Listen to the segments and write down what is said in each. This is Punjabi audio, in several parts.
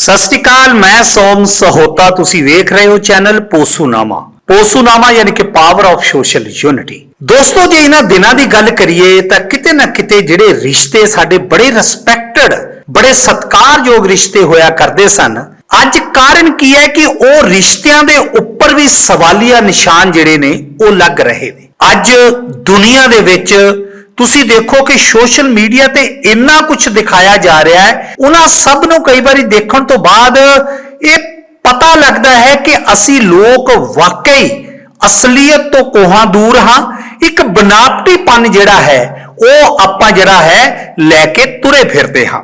ਸਤਿ ਸ੍ਰੀ ਅਕਾਲ, ਮੈਂ ਸੋਮ ਸਹੋਤਾ, ਤੁਸੀਂ ਵੇਖ ਰਹੇ ਹੋ ਚੈਨਲ ਪੋਸੂਨਾਮਾ। ਪੋਸੂਨਾਮਾ ਯਾਨੀ ਕਿ ਪਾਵਰ ਆਫ ਸੋਸ਼ਲ ਯੂਨਿਟੀ ਦੋਸਤੋ, ਜੇ ਇਹਨਾਂ ਦਿਨਾਂ ਦੀ ਗੱਲ ਕਰੀਏ, ਤਾਂ ਕਿਤੇ ਨਾ ਕਿਤੇ ਜਿਹੜੇ ਰਿਸ਼ਤੇ ਸਾਡੇ ਬੜੇ ਰਿਸਪੈਕਟਡ ਬੜੇ ਸਤਿਕਾਰਯੋਗ ਰਿਸ਼ਤੇ ਹੋਇਆ ਕਰਦੇ ਸਨ, ਅੱਜ ਕਾਰਨ ਕੀ ਹੈ ਕਿ ਉਹ ਰਿਸ਼ਤਿਆਂ ਦੇ ਉੱਪਰ ਵੀ ਸਵਾਲੀਆ ਨਿਸ਼ਾਨ ਜਿਹੜੇ ਨੇ, ਉਹ ਲੱਗ ਰਹੇ ਨੇ। ਅੱਜ ਦੁਨੀਆ ਦੇ ਵਿੱਚ ਤੁਸੀਂ ਦੇਖੋ ਕਿ ਸੋਸ਼ਲ ਮੀਡੀਆ ਤੇ ਇੰਨਾ ਕੁਝ ਦਿਖਾਇਆ ਜਾ ਰਿਹਾ ਹੈ। ਉਹਨਾਂ ਸਭ ਨੂੰ ਕਈ ਵਾਰੀ ਦੇਖਣ ਤੋਂ ਬਾਅਦ ਇਹ ਪਤਾ ਲੱਗਦਾ ਹੈ ਕਿ ਅਸੀਂ ਲੋਕ ਵਾਕਈ ਅਸਲੀਅਤ ਤੋਂ ਕੋਹਾਂ ਦੂਰ ਹਾਂ। ਇੱਕ ਬਨਾਵਟੀਪਨ ਜਿਹੜਾ ਹੈ, ਉਹ ਆਪਾਂ ਜਿਹੜਾ ਹੈ, ਲੈ ਕੇ ਤੁਰੇ ਫਿਰਦੇ ਹਾਂ।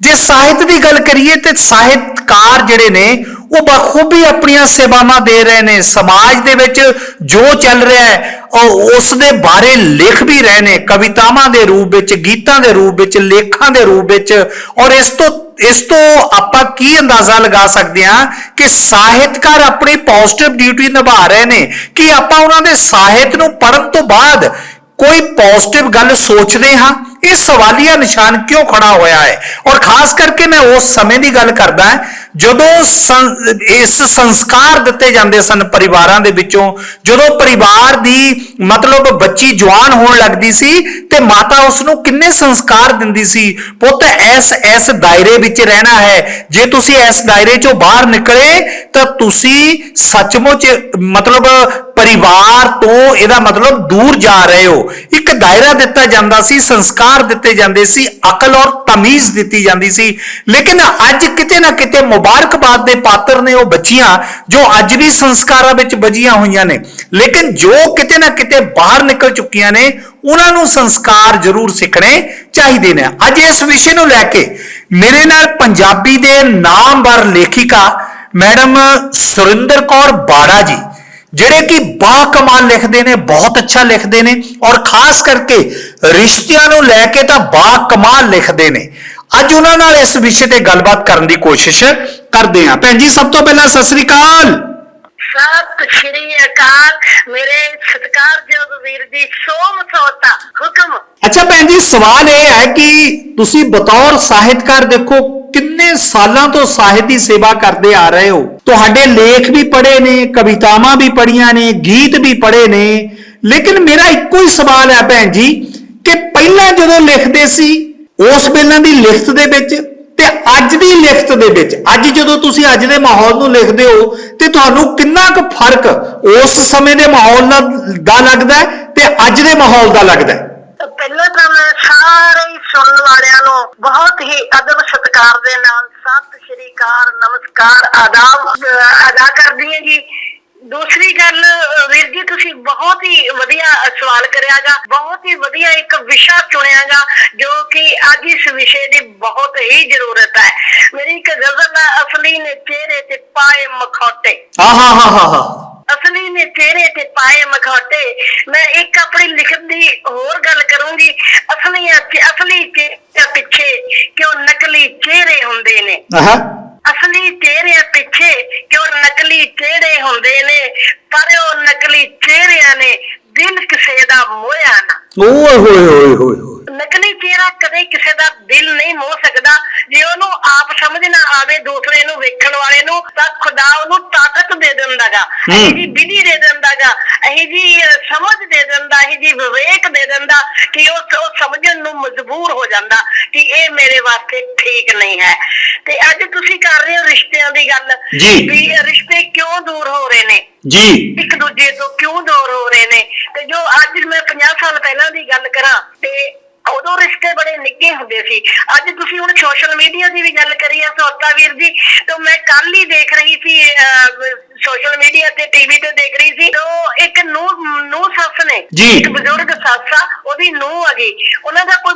ਜੇ ਸਾਹਿਤ ਦੀ ਗੱਲ ਕਰੀਏ ਤੇ ਸਾਹਿਤਕਾਰ ਜਿਹੜੇ ਨੇ ਉਹ ਬਖੂਬੀ ਆਪਣੀਆਂ ਸੇਵਾਵਾਂ ਦੇ ਰਹੇ ਨੇ। ਸਮਾਜ ਦੇ ਵਿੱਚ ਜੋ ਚੱਲ ਰਿਹਾ ਹੈ, ਉਹ ਉਸ ਦੇ ਬਾਰੇ ਲਿਖ ਵੀ ਰਹੇ ਨੇ। ਕਵਿਤਾਵਾਂ ਦੇ ਰੂਪ ਵਿੱਚ, ਗੀਤਾਂ ਦੇ ਰੂਪ ਵਿੱਚ, ਲੇਖਾਂ ਦੇ ਰੂਪ ਵਿੱਚ। ਔਰ ਇਸ ਤੋਂ ਇਸ ਤੋਂ ਆਪਾਂ ਕੀ ਅੰਦਾਜ਼ਾ ਲਗਾ ਸਕਦੇ ਹਾਂ ਕਿ ਸਾਹਿਤਕਾਰ ਆਪਣੀ ਪੋਜ਼ਿਟਿਵ ਡਿਊਟੀ ਨਿਭਾ ਰਹੇ ਨੇ। ਕਿ ਆਪਾਂ ਉਹਨਾਂ ਦੇ ਸਾਹਿਤ ਨੂੰ ਪੜ੍ਹਨ ਤੋਂ ਬਾਅਦ ਕੋਈ ਪੋਜ਼ਿਟਿਵ ਗੱਲ ਸੋਚਦੇ ਹਾਂ? ਇਹ ਸਵਾਲੀਆ ਨਿਸ਼ਾਨ ਕਿਉਂ ਖੜਾ ਹੋਇਆ ਹੈ? ਔਰ ਖਾਸ ਕਰਕੇ ਮੈਂ ਉਸ ਸਮੇਂ ਦੀ ਗੱਲ ਕਰਦਾ ਜਦੋਂ ਇਸ ਸੰਸਕਾਰ ਦਿੱਤੇ ਜਾਂਦੇ ਸਨ ਪਰਿਵਾਰਾਂ ਦੇ ਵਿੱਚੋਂ, ਜਦੋਂ ਪਰਿਵਾਰ ਦੀ ਮਤਲਬ ਬੱਚੀ ਜਵਾਨ ਹੋਣ ਲੱਗਦੀ ਸੀ ਤੇ ਮਾਤਾ ਉਸ ਨੂੰ ਕਿੰਨੇ ਸੰਸਕਾਰ ਦਿੰਦੀ ਸੀ? ਪੁੱਤ, ਐਸ ਐਸ ਦਾਇਰੇ ਵਿੱਚ ਰਹਿਣਾ ਹੈ। ਜੇ ਤੁਸੀਂ ਇਸ ਦਾਇਰੇ ਚੋਂ ਬਾਹਰ ਨਿਕਲੇ, ਤਾਂ ਤੁਸੀਂ ਸੱਚਮੁੱਚ ਮਤਲਬ ਪਰਿਵਾਰ ਤੋਂ ਇਹਦਾ ਮਤਲਬ ਦੂਰ ਜਾ ਰਹੇ ਹੋ। ਇੱਕ ਦਾਇਰਾ ਦਿੱਤਾ ਜਾਂਦਾ ਸੀ, ਸੰਸਕਾਰ ਦਿੱਤੇ ਜਾਂਦੇ ਸੀ, ਅਕਲ ਔਰ ਤਮੀਜ਼ ਦਿੱਤੀ ਜਾਂਦੀ ਸੀ। ਲੇਕਿਨ ਅੱਜ ਕਿਤੇ ਨਾ ਕਿਤੇ ਮੁਬਾਰਕਬਾਦ ਦੇ ਪਾਤਰ ਨੇ ਉਹ ਬੱਚੀਆਂ ਜੋ ਅੱਜ ਵੀ ਸੰਸਕਾਰਾਂ ਵਿੱਚ ਬਜੀਆਂ ਹੋਈਆਂ ਨੇ। ਲੇਕਿਨ ਜੋ ਕਿਤੇ ਨਾ ਕਿਤੇ ਬਾਹਰ ਨਿਕਲ ਚੁੱਕੀਆਂ ਨੇ, ਉਹਨਾਂ ਨੂੰ ਸੰਸਕਾਰ ਜ਼ਰੂਰ ਸਿੱਖਣੇ ਚਾਹੀਦੇ ਨੇ। ਅੱਜ ਇਸ ਵਿਸ਼ੇ ਨੂੰ ਲੈ ਕੇ ਮੇਰੇ ਨਾਲ ਪੰਜਾਬੀ ਦੇ ਨਾਮਵਰ ਲੇਖਿਕਾ ਮੈਡਮ ਸੁਰਿੰਦਰ ਕੌਰ ਬਾੜਾ ਜੀ ਜਿਹੜੇ ਕਿ ਬਾ ਕਮਾਲ ਲਿਖਦੇ ਨੇ ਬਹੁਤ ਅੱਛਾ ਲਿਖਦੇ ਨੇ ਔਰ ਖਾਸ ਕਰਕੇ ਰਿਸ਼ਤਿਆਂ ਨੂੰ ਲੈ ਕੇ ਤਾਂ ਬਾ ਕਮਾਲ ਲਿਖਦੇ ਨੇ। ਅੱਜ ਉਹਨਾਂ ਨਾਲ ਇਸ ਵਿਸ਼ੇ ਤੇ ਗੱਲਬਾਤ ਕਰਨ ਦੀ ਕੋਸ਼ਿਸ਼ ਕਰਦੇ ਹਾਂ। ਭੈਣ ਜੀ ਸਭ ਤੋਂ ਪਹਿਲਾਂ ਸਤਿ ਸ੍ਰੀ ਅਕਾਲ। ਸਤਿ ਸ਼੍ਰੀ ਅਕਾਲ। ਮੇਰੇ ਸਤਿਕਾਰਯੋਗ ਵੀਰ ਜੀ ਸੋਮ ਸੋਤਾ ਹੁਕਮ। ਅੱਛਾ ਭੈਣ ਜੀ ਸਵਾਲ ਇਹ ਹੈ ਕਿ ਤੁਸੀਂ ਬਤੌਰ ਸਾਹਿਤਕਾਰ ਦੇਖੋ ਕਿੰਨੇ ਸਾਲਾਂ ਤੋਂ ਸਾਹਿਤ ਦੀ ਸੇਵਾ ਕਰਦੇ ਆ ਰਹੇ ਹੋ? ਤੁਹਾਡੇ ਲੇਖ ਵੀ ਪੜ੍ਹੇ ਨੇ, ਕਵਿਤਾਵਾਂ ਵੀ ਪੜ੍ਹੀਆਂ ਨੇ, ਗੀਤ ਵੀ ਪੜ੍ਹੇ ਨੇ। ਲੇਕਿਨ ਮੇਰਾ ਇੱਕੋ ਹੀ ਸਵਾਲ ਹੈ ਭੈਣ ਜੀ ਕਿ ਪਹਿਲਾਂ ਜਦੋਂ ਲਿਖਦੇ ਸੀ, ਉਸ ਵੇਲੇ ਦੀ ਲਿਖਤ ਦੇ ਵਿੱਚ ਤੇ ਅੱਜ ਦੀ ਲਿਖਤ ਦੇ ਵਿੱਚ, ਅੱਜ ਜਦੋਂ ਤੁਸੀਂ ਅੱਜ ਦੇ ਮਾਹੌਲ ਨੂੰ ਲਿਖਦੇ ਹੋ ਤੇ ਤੁਹਾਨੂੰ ਕਿੰਨਾ ਕੁ ਫ਼ਰਕ ਉਸ ਸਮੇਂ ਦੇ ਮਾਹੌਲ ਦਾ ਲੱਗਦਾ ਤੇ ਅੱਜ ਦੇ ਮਾਹੌਲ ਦਾ ਲੱਗਦਾ ਪਹਿਲਾਂ ਤਾਂ ਮੈਂ ਸਾਰੇ ਹੀ ਸੁਣਨ ਵਾਲਿਆਂ ਨੂੰ ਬਹੁਤ ਹੀ ਅਦਬ ਸਤਿਕਾਰ ਦੇ ਨਾਲ ਸਤਿ ਸ਼੍ਰੀ ਅਕਾਲ, ਨਮਸਕਾਰ, ਆਦਾਬ ਅਦਾ ਕਰਦੀ ਹਾਂ ਜੀ। ਦੂਸਰੀ ਗੱਲ, ਵੀਰ ਜੀ, ਤੁਸੀਂ ਬਹੁਤ ਹੀ ਵਧੀਆ ਸਵਾਲ ਕਰਿਆਗਾ ਬਹੁਤ ਹੀ ਵਧੀਆ ਇੱਕ ਵਿਸ਼ਾ ਚੁਣਿਆਗਾ ਜੋ ਕਿ ਅੱਜ ਇਸ ਵਿਸ਼ੇ ਦੀ ਬਹੁਤ ਹੀ ਜ਼ਰੂਰਤ ਹੈ। ਮੇਰੀ ਇੱਕ ਗਜ਼ਲ ਹੈ ਅਸਲੀ ਨੇ ਚਿਹਰੇ ਤੇ ਪਾਏ ਮਖੌਟੇ। ਹਾਂ ਹਾਂ ਹਾਂ ਹਾਂ ਨੇ ਚਿਹਰੇ ਤੇ ਪਾਏ ਮਖੌਟੇ ਮੈਂ ਇੱਕ ਆਪਣੀ ਲਿਖਤ ਦੀ ਹੋਰ ਗੱਲ ਕਰੂੰਗੀ। ਅਸਲੀਆਂ ਅਸਲੀ ਚਿਹਰੇ ਪਿੱਛੇ ਕਿਉਂ ਨਕਲੀ ਚਿਹਰੇ ਹੁੰਦੇ ਨੇ? ਆਹਾ ਅਸਲੀ ਚਿਹਰਿਆਂ ਪਿੱਛੇ ਕਿਉਂ ਨਕਲੀ ਚਿਹਰੇ ਹੁੰਦੇ ਨੇ? ਪਰ ਉਹ ਨਕਲੀ ਚਿਹਰਿਆਂ ਨੇ ਦਿਲ ਕਿਸੇ ਦਾ ਮੋਇਆ ਨਾ। ਓਏ ਹੋਏ ਹੋਏ ਹੋਏ ਨਕਲੀ ਚਿਹਰਾ ਕਦੇ ਕਿਸੇ ਦਾ ਦਿਲ ਨਹੀਂ ਮੋਹ ਸਕਦਾ। ਜੇ ਉਹਨੂੰ ਆਪ ਸਮਝ ਨਾ ਆਵੇ ਦੂਸਰੇ ਨੂੰ ਵੇਖਣ ਵਾਲੇ ਨੂੰ ਤਾਂ ਖੁਦਾ ਉਹਨੂੰ ਦੇ ਦਿੰਦਾਗਾ। ਇਹ ਜੀ ਵਿਧੀ ਦੇ ਦਿੰਦਾਗਾ ਇਹ ਜੀ ਸਮਝ ਦੇ ਦਿੰਦਾ ਇਹ ਜੀ ਵਿਵੇਕ ਦੇ ਦਿੰਦਾ ਕਿ ਉਹ ਉਹ ਸਮਝਣ ਨੂੰ ਮਜਬੂਰ ਹੋ ਜਾਂਦਾ ਕਿ ਇਹ ਮੇਰੇ ਵਾਸਤੇ ਠੀਕ ਨਹੀਂ ਹੈ ਤੇ ਅੱਜ ਤੁਸੀਂ ਕਰ ਰਹੇ ਹੋ ਰਿਸ਼ਤਿਆਂ ਦੀ ਗੱਲ। ਵੀ ਰਿਸ਼ਤੇ ਕਿਉਂ ਦੂਰ ਹੋ ਰਹੇ ਨੇ ਜੀ ਇੱਕ ਦੂਜੇ ਤੋਂ ਕਿਉਂ ਦੂਰ ਹੋ ਰਹੇ ਨੇ ਤੇ ਜੋ ਅੱਜ ਮੈਂ 50 ਸਾਲ ਪਹਿਲਾਂ ਦੀ ਗੱਲ ਕਰਾਂ ਤੇ ਉਦੋਂ ਰਿਸ਼ਤੇ ਬੜੇ ਨਿੱਘੇ ਹੁੰਦੇ ਸੀ। ਅੱਜ ਤੁਸੀਂ ਹੁਣ ਸੋਸ਼ਲ ਮੀਡੀਆ ਦੀ ਵੀ ਗੱਲ ਕਰੀ ਹੈ ਸੋਤਾ ਵੀਰ ਜੀ ਤਾਂ ਮੈਂ ਕੱਲ ਹੀ ਦੇਖ ਰਹੀ ਸੀ ਸੋਸ਼ਲ ਮੀਡੀਆ ਤੇ ਟੀਵੀ ਤੇ ਦੇਖ ਰਹੀ ਸੀ। ਤਾਂ ਇੱਕ ਨੂੰ ਨੂੰ ਸੱਸ ਨੇ। ਇੱਕ ਬਜ਼ੁਰਗ ਸੱਸ ਆ ਉਹਦੀ ਨੂੰ ਹੈਗੀ ਉਹਨਾਂ ਦਾ ਕੋਈ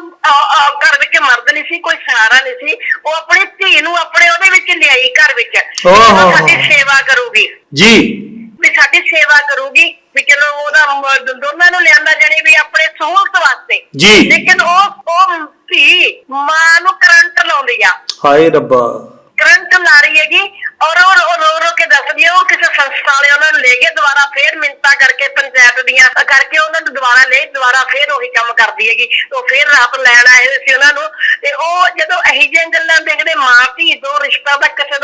ਘਰ ਵਿੱਚ ਮਰਦ ਨਹੀਂ ਸੀ ਕੋਈ ਸਹਾਰਾ ਨਹੀਂ ਸੀ। ਉਹ ਆਪਣੀ ਧੀ ਨੂੰ ਆਪਣੇ ਉਹਦੇ ਵਿੱਚ ਲਿਆਈ ਘਰ ਵਿੱਚ। ਉਹ। ਸਾਡੀ ਸੇਵਾ ਕਰੂਗੀ। ਜੀ। ਵੀ ਸਾਡੀ ਸੇਵਾ ਕਰੂਗੀ। ਵੀ ਚਲੋ ਉਹਦਾ ਮ- ਦ- ਦੋਨਾਂ ਨੂੰ ਲਿਆਂਦਾ ਜਾਣੀ ਵੀ ਆਪਣੇ ਸਹੂਲਤ ਵਾਸਤੇ। ਜੀ। ਲੇਕਿਨ ਉਹ ਉਹ ਧੀ ਮਾਂ ਨੂੰ ਕਰੰਟ ਲਾਉਂਦੀ ਆ। ਹਾਏ ਰੱਬਾ। ਕਰੰਟ ਲਾ ਰਹੀ ਹੈਗੀ ਔਰ ਉਹ ਰੋ ਰੋ ਰੋ ਕੇ ਦੱਸਦੀ ਆ ਉਹ ਕਿਸੇ ਸੰਸਥਾ ਵਾਲੇ ਉਹਨਾਂ ਨੂੰ ਲੈ ਕੇ ਦੁਬਾਰਾ ਫੇਰ ਮਿੰਤਾ ਕਰਕੇ ਪੰਚਾਇਤ ਦੀਆਂ ਕਰਕੇ ਉਹਨਾਂ ਨੂੰ ਦੁਬਾਰਾ ਲੈ ਦੁਬਾਰਾ ਫੇਰ ਉਹੀ ਕੰਮ ਕਰਦੀ ਹੈਗੀ। ਉਹ ਫੇਰ ਰਾਤ ਲੈਣ ਆਏ ਸੀ ਉਹਨਾਂ ਨੂੰ ਤੇ ਉਹ ਜਦੋਂ ਇਹੀ ਜਿਹੀਆਂ ਗੱਲਾਂ ਦੇਖਦੇ ਮਾਂ ਧੀ ਤੋਂ ਰਿਸ਼ਤਾ ਦਾ ਕਿਸੇ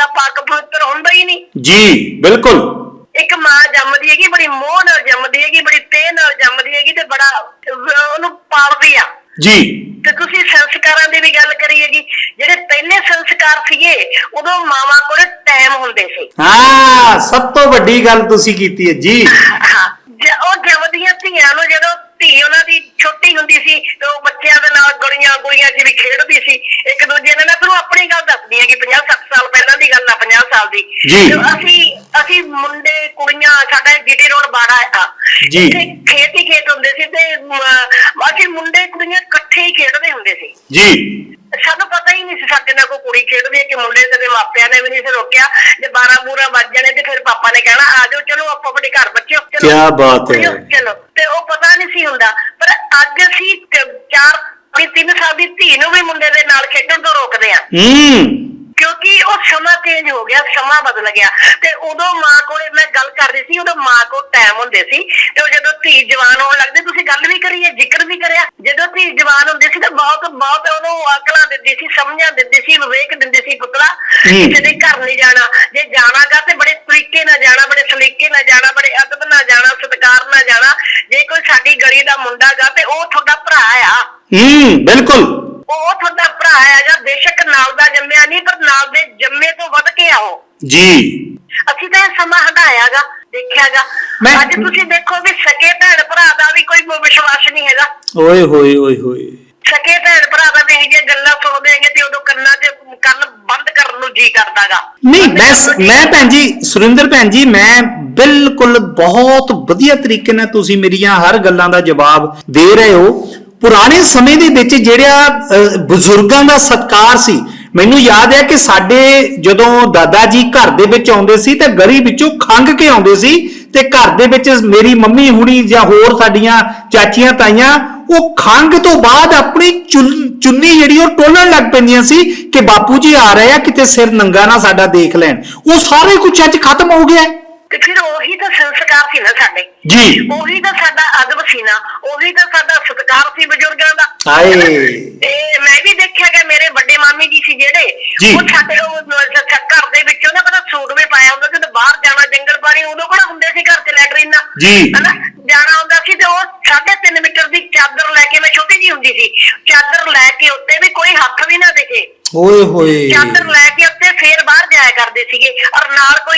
ਜੀ ਬਿਲਕੁਲ। ਇੱਕ ਮਾਂ ਜੰਮਦੀ ਹੈਗੀ ਬੜੀ ਮੋਹ ਨਾਲ ਜੰਮਦੀ ਹੈਗੀ ਬੜੀ ਤੇਹ ਨਾਲ ਜੰਮਦੀ ਹੈਗੀ ਤੇ ਬੜਾ ਅਹ, ਉਹਨੂੰ ਪਾਲਦੀ ਆ। ਜੀ। ਤੇ ਤੁਸੀਂ ਸੰਸਕਾਰਾਂ ਦੀ ਵੀ ਗੱਲ ਕਰੀ ਹੈਗੀ ਜਿਹੜੇ ਪਹਿਲੇ ਸੰਸਕਾਰ ਸੀਗੇ ਉਦੋਂ ਮਾਵਾਂ ਕੋਲ ਟਾਈਮ ਹੁੰਦੇ ਸੀ। ਹਾਂ ਸਭ ਤੋਂ ਵੱਡੀ ਗੱਲ ਤੁਸੀਂ ਕੀਤੀ ਹੈ ਜੀ। ਹਾਂ। ਜ- ਉਹ ਜੰਮਦੀਆਂ ਧੀਆਂ ਨੂੰ ਜਦੋਂ ਧੀ ਉਹਨਾਂ ਦੀ ਛੋਟੀ ਹੁੰਦੀ ਸੀ ਤੇ ਉਹ ਬੱਚਿਆਂ ਦੇ ਨਾਲ ਗਲੀਆਂ ਗੁਲੀਆਂ 'ਚ ਵੀ ਖੇਡਦੀ ਸੀ। ਇੱਕ ਦੂਜੇ ਨਾਲ ਫਿਰ ਉਹ ਆਪਣੀ ਗੱਲ ਦੱਸਦੀ ਹੈ ਕਿ 50 60 ਸਾਲ ਪਹਿਲਾਂ ਦੀ ਗੱਲ ਆ 50 ਸਾਲ ਦੀ। ਜੀ। ਤੇ ਅਸੀਂ ਅਸੀਂ ਮੁੰਡੇ ਕੁੜੀਆਂ ਸਾਡਾ ਜੀਟੀ ਰੋਡ ਬਾੜਾ ਆ। ਜੀ। ਖੇਤ ਹੀ ਖੇਤ ਹੁੰਦੇ ਸੀ ਤੇ ਅਸੀਂ ਮੁੰਡੇ ਕੁੜੀਆਂ ਇਕੱਠੇ ਹੀ ਖੇਡਦੇ ਹੁੰਦੇ ਸੀ। ਜੀ। ਸਾਨੂੰ ਪਤਾ ਹੀ ਨਹੀਂ ਸੀ ਸਾਡੇ ਨਾਲ ਕੋਈ ਕੁੜੀ ਖੇਡਦੀ ਹੈ ਕਿ ਮੁੰਡੇ ਤੇ ਮਾਪਿਆਂ ਨੇ ਵੀ ਨਹੀਂ ਸੀ ਰੋਕਿਆ। ਜੇ 12 ਬੂਰਾ ਵੱਜ ਜਾਣੇ ਤੇ ਫਿਰ ਪਾਪਾ ਨੇ ਕਹਿਣਾ ਆ ਜਾਓ ਚਲੋ ਆਪੋ ਆਪਣੇ ਘਰ ਬੱਚਿਓ ਚਲੋ। ਕਿਆ ਬਾਤ ਹੈ। ਚਲੋ। ਤੇ ਉਹ ਪਤਾ ਨਹੀਂ ਸੀ ਹੁੰਦਾ ਪਰ ਅੱਜ ਅਸੀਂ ਚਾਰ ਵੀ ਤਿੰਨ ਸਾਲ ਦੀ ਧੀ ਨੂੰ ਵੀ ਮੁੰਡੇ ਦੇ ਨਾਲ ਖੇਡਣ ਤੋਂ ਰੋਕਦੇ ਆ ਹੂੰ। ਸਮਾਂ ਚੇਂਜ ਹੋ ਗਿਆ ਸਮਾਂ ਬਦਲ ਗਿਆ। ਤੇ ਉਦੋਂ ਮਾਂ ਕੋਲੇ ਮੈਂ ਗੱਲ ਕਰ ਰਹੀ ਸੀ ਉਦੋਂ ਮਾਂ ਕੋਲ ਟਾਈਮ ਹੁੰਦੇ ਸੀ। ਤੇ ਉਹ ਜਦੋਂ ਧੀ ਜਵਾਨ ਹੋਣ ਲੱਗਦੀ ਤੁਸੀਂ ਗੱਲ ਵੀ ਕਰੀ ਹੈ ਜ਼ਿਕਰ ਵੀ ਕਰਿਆ। ਜਦੋਂ ਧੀ ਜਵਾਨ ਹੁੰਦੀ ਸੀ ਤਾਂ ਬਹੁਤ ਬਹੁਤ ਉਹਨੂੰ ਅਕਲਾਂ ਦਿੰਦੀ ਸੀ ਸਮਝਾਂ ਦਿੰਦੀ ਸੀ ਵਿਵੇਕ ਦਿੰਦੀ ਸੀ ਪੁੱਤਰਾ। ਕਿਸੇ ਦੇ ਘਰ ਨਹੀਂ ਜਾਣਾ। ਜੇ ਜਾਣਾਗਾ ਤੇ ਬੜੇ ਤਰੀਕੇ ਨਾਲ ਜਾਣਾ ਬੜੇ ਸਲੀਕੇ ਨਾਲ ਜਾਣਾ ਬੜੇ ਅਦਬ ਨਾਲ ਜਾਣਾ ਸਤਿਕਾਰ ਨਾਲ ਜਾਣਾ। ਜੇ ਕੋਈ ਸਾਡੀ ਗਲੀ ਦਾ ਮੁੰਡਾ ਗਾ ਤੇ ਉਹ ਤੁਹਾਡਾ ਭਰਾ ਆ। ਹੂੰ ਬਿਲਕੁਲ। ਉਹ ਤੁਹਾਡਾ ਭਰਾ ਹੈਗਾ ਬੇਸ਼ੱਕ ਨਾਲ ਦਾ ਜੰਮਿਆ ਨਹੀਂ ਪਰ ਨਾਲ ਦੇ ਜੰਮੇ ਤੋਂ ਵੱਧ ਕੇ ਆਓ ਜੀ। ਅਸੀਂ ਤਾਂ ਇਹ ਸਮਾਂ ਹਟਾਇਆਗਾ ਦੇਖਿਆਗਾ। ਮੈਂ- ਅੱਜ ਤੁਸੀਂ ਦੇਖੋ ਵੀ ਸਕੇ ਭੈਣ ਭਰਾ ਦਾ ਵੀ ਕੋਈ ਵਿਸ਼ਵਾਸ ਨਹੀਂ ਹੈਗਾ। ਓਏ ਹੋਏ ਓਏ ਹੋਏ। ਸਕੇ ਭੈਣ ਭਰਾ ਦਾ ਵੀ ਜਿਹੀਆਂ ਗੱਲਾਂ ਸੁਣਦੇ ਹੈਗੇ ਤੇ ਉਦੋਂ ਕੰਨਾਂ 'ਚ ਕੰਨ ਬੰਦ ਕਰਨ ਨੂੰ ਜੀ ਕਰਦਾਗਾ। ਨਹੀਂ ਮੈਂ ਸ- ਮੈਂ ਭੈਣ ਜੀ ਸੁਰਿੰਦਰ ਭੈਣ ਜੀ ਮੈਂ ਬਿਲਕੁਲ ਬਹੁਤ ਵਧੀਆ ਤਰੀਕੇ ਨਾਲ ਤੁਸੀਂ ਮੇਰੀਆਂ ਹਰ ਗੱਲਾਂ ਦਾ ਜਵਾਬ ਦੇ ਰਹੇ ਹੋ। ਪੁਰਾਣੇ ਸਮੇਂ ਦੇ ਵਿੱਚ ਜਿਹੜਾ ਬਜ਼ੁਰਗਾਂ ਦਾ ਸਤਕਾਰ ਸੀ ਮੈਨੂੰ ਯਾਦ ਹੈ ਕਿ ਸਾਡੇ ਜਦੋਂ ਦਾਦਾ ਜੀ ਘਰ ਦੇ ਵਿੱਚ ਆਉਂਦੇ ਸੀ ਤਾਂ ਗਲੀ ਵਿੱਚੋਂ ਖੰਗ ਕੇ ਆਉਂਦੇ ਸੀ ਤੇ ਘਰ ਦੇ ਵਿੱਚ ਮੇਰੀ ਮੰਮੀ ਹੁਣੀ ਜਾਂ ਹੋਰ ਸਾਡੀਆਂ ਚਾਚੀਆਂ ਤਾਈਆਂ, ਉਹ ਖੰਗ ਤੋਂ ਬਾਅਦ ਆਪਣੀ ਚੁੰਨ- ਚੁੰਨੀ ਜਿਹੜੀ ਉਹ ਟੋਲਣ ਲੱਗ ਪੈਂਦੀਆਂ ਸੀ ਕਿ ਬਾਪੂ ਜੀ ਆ ਰਹੇ ਆ, ਕਿਤੇ ਸਿਰ ਨੰਗਾ ਨਾ ਸਾਡਾ ਦੇਖ ਲੈਣ ਉਹ ਸਾਰੇ ਕੁਝ ਅੱਜ ਖਤਮ ਹੋ ਗਿਆ ਹੈ। ਤੇ ਫਿਰ ਉਹੀ ਤਾਂ ਸੰਸਕਾਰ ਸੀ ਨਾ ਸਾਡੇ। ਜੀ। ਉਹੀ ਤਾਂ ਸਾਡਾ ਅਦਬ ਸੀ ਨਾ ਉਹੀ ਤਾਂ ਸਾਡਾ ਸਤਿਕਾਰ ਸੀ ਬਜ਼ੁਰਗਾਂ ਦਾ। ਹਾਏ। ਤੇ ਮੈਂ ਵੀ ਦੇਖਿਆ ਕਿ ਮੇਰੇ ਵੱਡੇ ਮਾਮੀ ਜੀ ਸੀ ਜਿਹੜੇ। ਉਹ ਸਾਡੇ ਉਹ ਘਰ ਦੇ ਵਿੱਚ ਉਹਨਾਂ ਪਤਾ ਸੂਟ ਵੀ ਪਾਇਆ ਹੁੰਦਾ ਸੀ ਤੇ ਬਾਹਰ ਜਾਣਾ ਜੰਗਲ ਪਾਣੀ ਉਦੋਂ ਕਿਹੜਾ ਹੁੰਦੇ ਸੀ ਘਰ 'ਚ ਲੈਟਰੀਨਾਂ ਜੀ। ਹਨਾ? ਜਾਣਾ ਹੁੰਦਾ ਸੀ ਤੇ ਉਹ 3.5 ਮੀਟਰ ਦੀ ਚਾਦਰ ਲੈ ਕੇ ਮੈਂ ਛੋਟੀ ਜੀ ਹੁੰਦੀ ਸੀ ਚਾਦਰ ਲੈ ਕੇ ਉੱਤੇ ਵੀ ਕੋਈ ਹੱਥ ਵੀ ਨਾ ਦਿਖੇ। ਓਏ ਹੋਏ। ਚਾਦਰ ਲੈ ਕੇ ਉੱਤੇ ਫੇਰ ਬਾਹਰ ਜਾਇਆ ਕਰਦੇ ਸੀਗੇ ਔਰ ਨਾਲ ਕੋਈ